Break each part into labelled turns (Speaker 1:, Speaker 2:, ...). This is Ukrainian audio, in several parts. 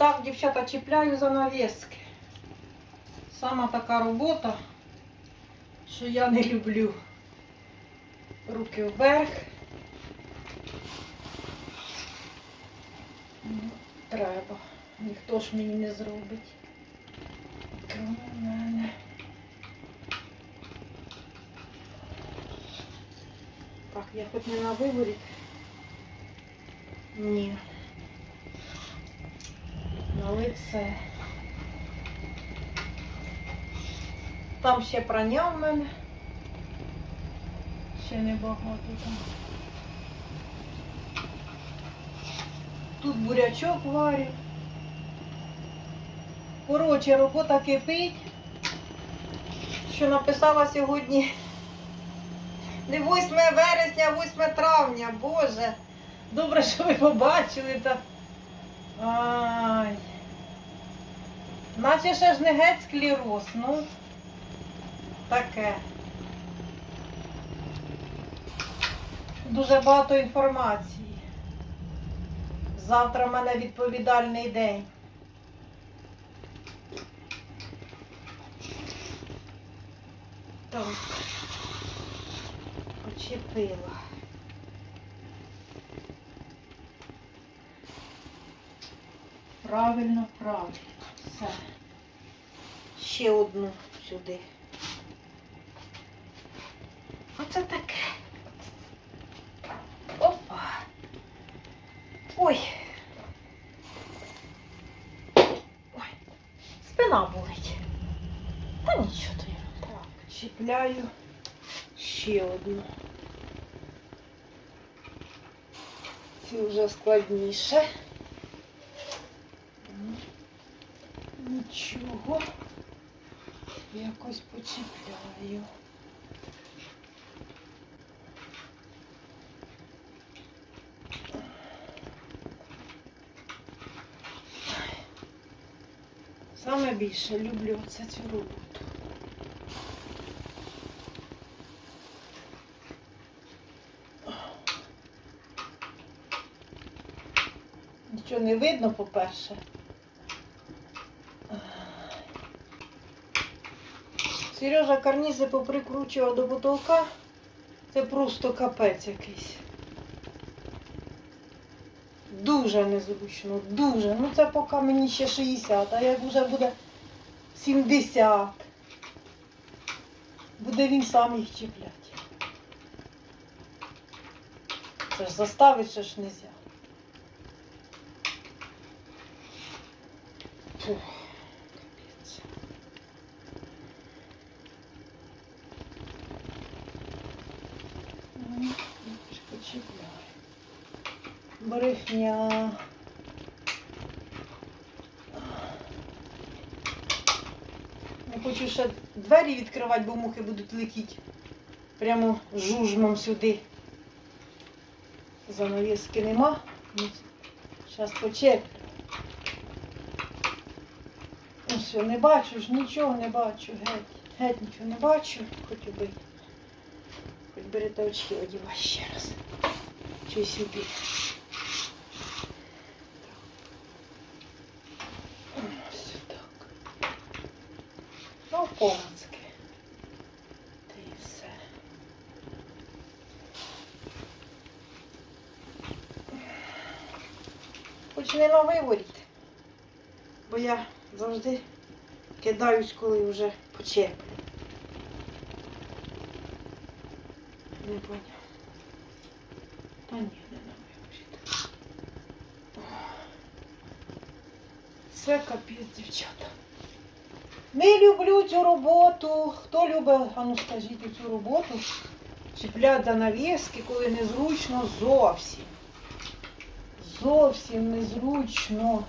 Speaker 1: Так, дівчата, чіпляю занавіски. Сама така робота, що я не люблю. Руки вверх. Ну, Треба. Ніхто ж мені не зробить. Крім мене. Так, я хоч не на виворі. Ні. Лице. Там ще прання в мене. Ще небагато там. Тут бурячок варю. Коротше, робота кипить. Що написала сьогодні не 8 вересня, а 8 травня, Боже. Добре, що ви побачили та. Ай. Наче ще ж не геть склероз, ну таке. Дуже багато інформації. Завтра в мене відповідальний день. Так. Почепила. Правильно, правильно. Все. Ще одну сюди. Оце таке. Опа. Ой. Ой. Спина болить. Та нічого то я. Так, чіпляю ще одну. Ці вже складніше. Нічого. Якось почіпляю. Саме більше люблю оце цю роботу. Нічого не видно, по-перше. Сережа карнізи поприкручував до потолка. Це просто капець якийсь. Дуже незручно, дуже. Ну це поки мені ще 60, а як вже буде 70. Буде він сам їх чіпляти. Це ж заставити ще ж нельзя. Фух, капець. Ну, почіпляю. Брехня. Не хочу ще двері відкривати, бо мухи будуть летіти прямо жужмом сюди. Занавіски нема. Зараз почеплю. Ну все, не бачу ж, нічого не бачу, геть. Геть нічого не бачу, хоч би. Хоч берете очки одівай ще раз. Чи сюди. Ось так. Помацки. Та і все. Хоч не на бо я завжди кидаюсь, коли вже почеплю. Не поняв. Та ні, не на виворіт. Це капець, дівчата. Не люблю цю роботу. Хто любить, а ну скажіть цю роботу? Чіплять занавіски, коли незручно зовсім. Зовсім незручно.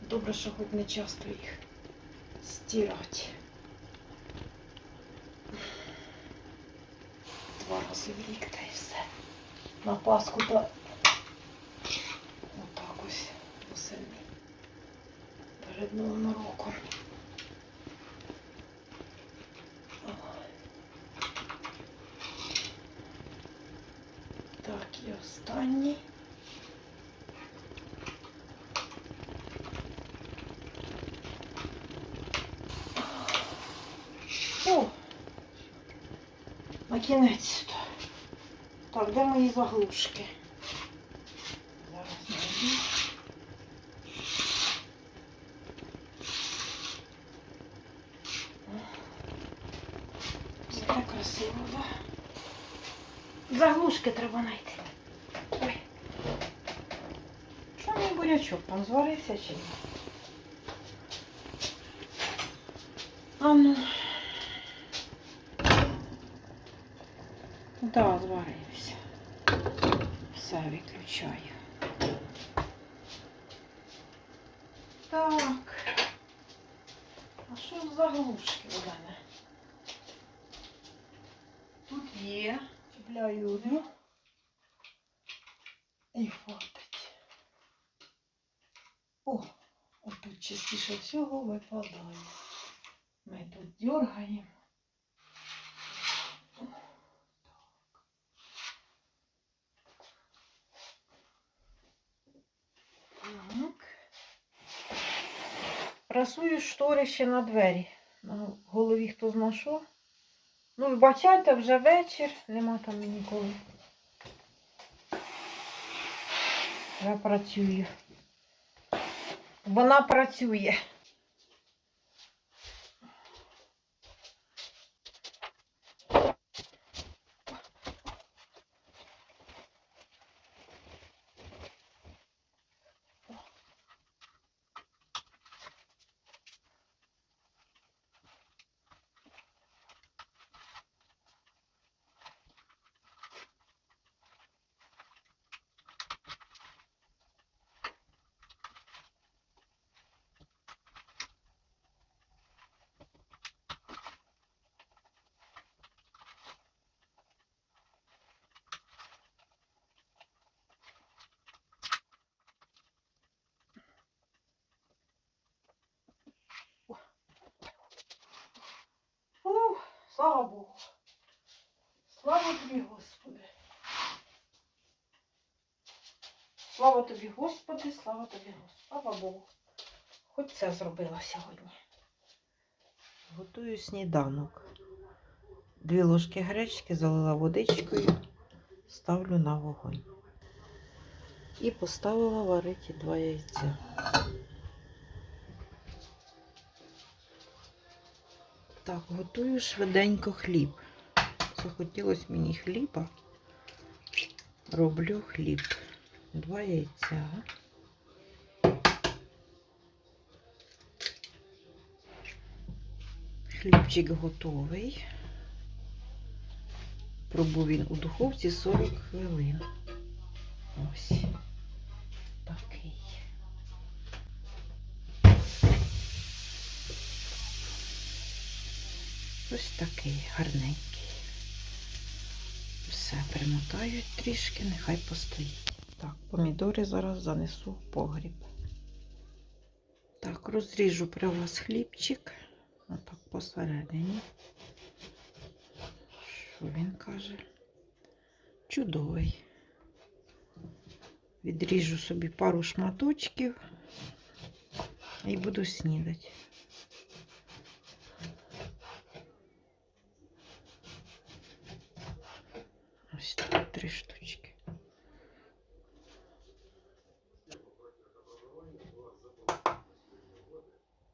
Speaker 1: Добре, що хоч не часто їх стирати. Два рази в рік та й все. На Пасху та перед новим роком. Так, і останній. О! На кінець. Так, де мої заглушки? Це так красиво, да? Заглушки треба знайти. Ой. Що мій бурячок там зварився чи ні? А ну. Да, зварився. Все виключаю. Так. А що за заглушки у мене? Є. Чіпляю одну. І хватить. О, отут частіше всього випадає. Ми тут дергаємо. Так. Прасую штори ще на двері. На голові хто зна що. Ну, вибачайте, вже вечір, нема там ніколи. Я працюю. Вона працює. Слава Богу. Слава тобі, Господи. Слава тобі, Господи, слава тобі, Господи. Слава Богу. Хоч це зробила сьогодні. Готую сніданок. Дві ложки гречки залила водичкою, ставлю на вогонь. І поставила варити два яйця. Так, готую швиденько хліб. Захотілося мені хліба. Роблю хліб. Два яйця. Хлібчик готовий. Пробув він у духовці 40 хвилин. Ось Ось такий гарненький. Все примотають трішки, нехай постоїть. Так, помідори зараз занесу в погріб. Так, розріжу при вас хлібчик. Отак посередині. Що він каже? Чудовий. Відріжу собі пару шматочків і буду снідати. Ось тут три штучки.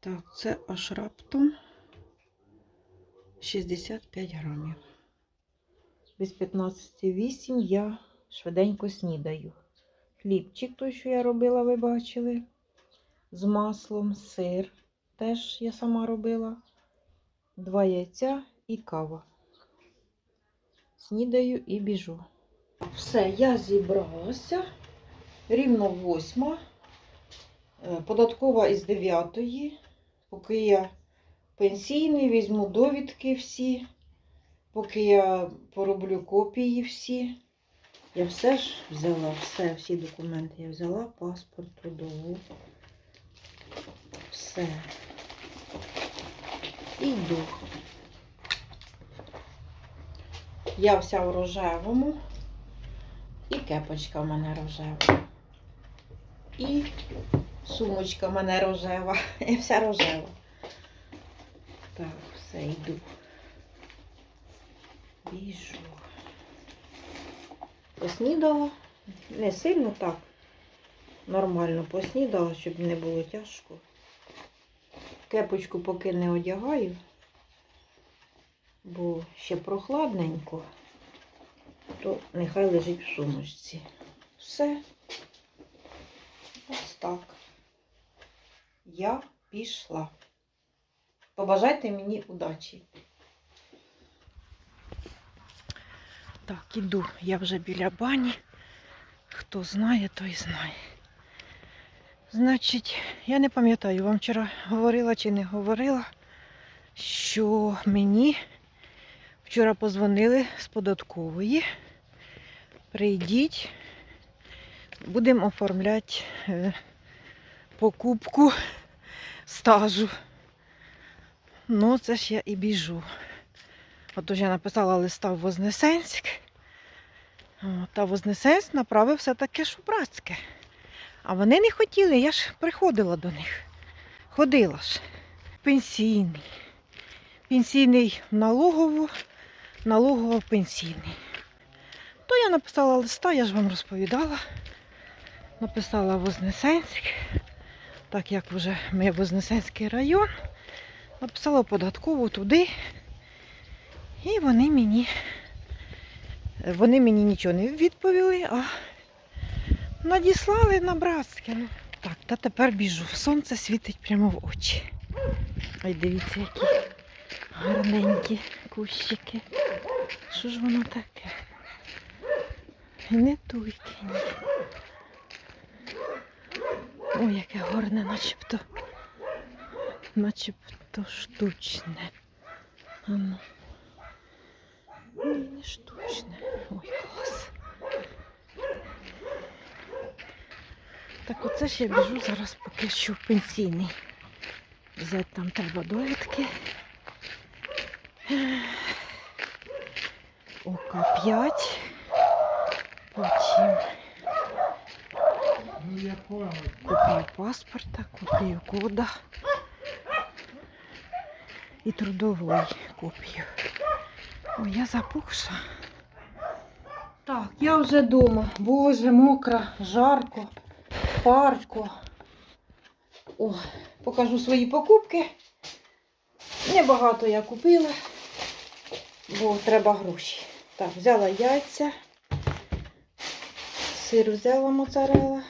Speaker 1: Так, це аж раптом 65 грамів. Без 15,8 я швиденько снідаю. Хлібчик, той, що я робила, ви бачили. З маслом, сир. Теж я сама робила. Два яйця і кава снідаю і біжу. Все, я зібралася. Рівно восьма. Е, Податкова із дев'ятої. Поки я пенсійний, візьму довідки всі. Поки я пороблю копії всі. Я все ж взяла, все, всі документи я взяла, паспорт, трудову. Все. І йду. Я вся в рожевому. Кепочка в мене рожева. І сумочка в мене рожева. І вся рожева. Так, все, йду. біжу. Поснідала. Не сильно так. Нормально поснідала, щоб не було тяжко. Кепочку поки не одягаю, бо ще прохладненько, то нехай лежить в сумочці. Все. Ось так. Я пішла. Побажайте мені удачі. Так, іду. Я вже біля бані. Хто знає, той знає. Значить, я не пам'ятаю, вам вчора говорила чи не говорила, що мені вчора позвонили з податкової. Прийдіть, будемо оформляти е, покупку стажу. Ну, це ж я і біжу. Отож я написала листа в Вознесенськ. Та Вознесенськ направив все-таки Шубрацьке. А вони не хотіли, я ж приходила до них. Ходила ж. Пенсійний. Пенсійний налогово, налогово-пенсійний. То я написала листа, я ж вам розповідала. Написала Вознесенськ, так як вже ми Вознесенський район. Написала податкову туди. І вони мені, вони мені нічого не відповіли, а надіслали на братське. Ну, так, та тепер біжу. Сонце світить прямо в очі. Ой, дивіться, які гарненькі кущики. Що ж воно таке? І не ні. Ой, яке гарне, начебто. Начебто штучне. Ану. Ні, не штучне. Ой, клас. Так оце ж я біжу зараз поки що в пенсійний. Взяти там треба довідки. 5. Потім
Speaker 2: Ну,
Speaker 1: копію паспорта, копію кода і трудової копію. Ой, я запухша. Так, я вже вдома. Боже, мокра, жарко, парко. О, покажу свої покупки. Небагато я купила, бо треба гроші. Так, взяла яйця, сир взяла моцарела,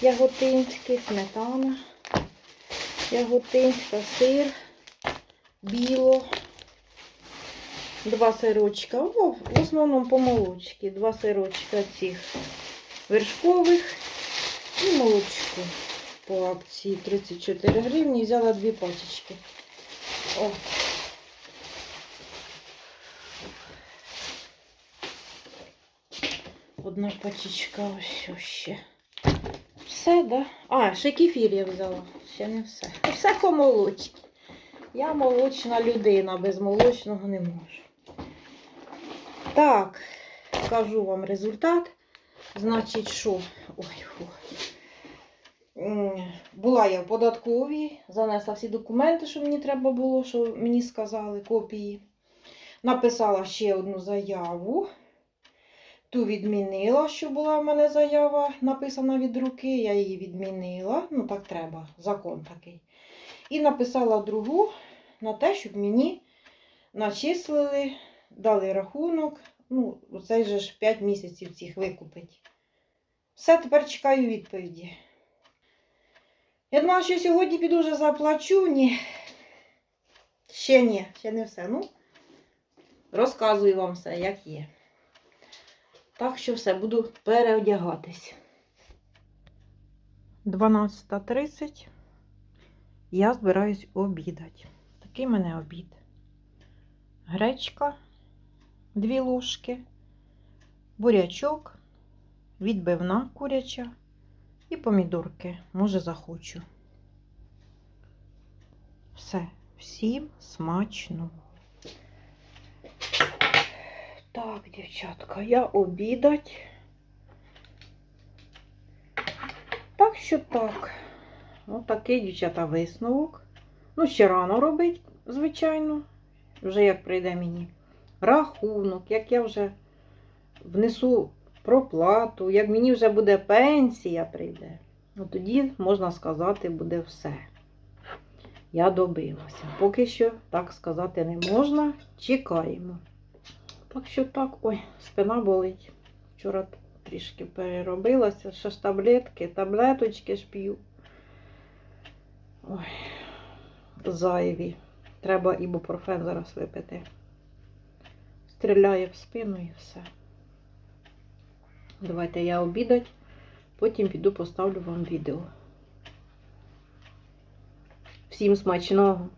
Speaker 1: яготинський, сметана, яготинська, сир, біло, два сирочка, о, в основному помолочки, два сирочка цих вершкових і молочко по акції 34 гривні. Взяла дві пачечки. О. Одна пачечка ось ще. Все, да? А, ще кефір я взяла. Ще не все. Все по молочці. Я молочна людина, без молочного не можу. Так, скажу вам результат. Значить, що? Ой, фу. Була я в податковій, занесла всі документи, що мені треба було, що мені сказали, копії. Написала ще одну заяву. Ту відмінила, що була в мене заява написана від руки. Я її відмінила. Ну, так треба, закон такий. І написала другу на те, щоб мені начислили, дали рахунок. Ну, оцей же ж 5 місяців цих викупить. Все, тепер чекаю відповіді. Я думала, що сьогодні піду вже заплачу. Ні. Ще ні, ще не все. Ну, розказую вам все, як є. Так що все, буду переодягатись. 12.30. Я збираюсь обідати. Такий мене обід. Гречка, дві ложки, бурячок, відбивна куряча і помідорки. Може, захочу. Все, всім смачно. Так, дівчатка, я обідать. Так що так. Ось такий, дівчата, висновок. Ну, ще рано робить, звичайно. Вже як прийде мені рахунок, як я вже внесу проплату, як мені вже буде пенсія прийде, ну тоді, можна сказати, буде все. Я добилася. Поки що так сказати не можна. Чекаємо. Так що так, ой, спина болить. Вчора трішки переробилася, ще ж таблетки, таблеточки ж п'ю. Ой, зайві. Треба ібупрофен зараз випити. Стріляє в спину і все. Давайте я обідать, потім піду поставлю вам відео. Всім смачного!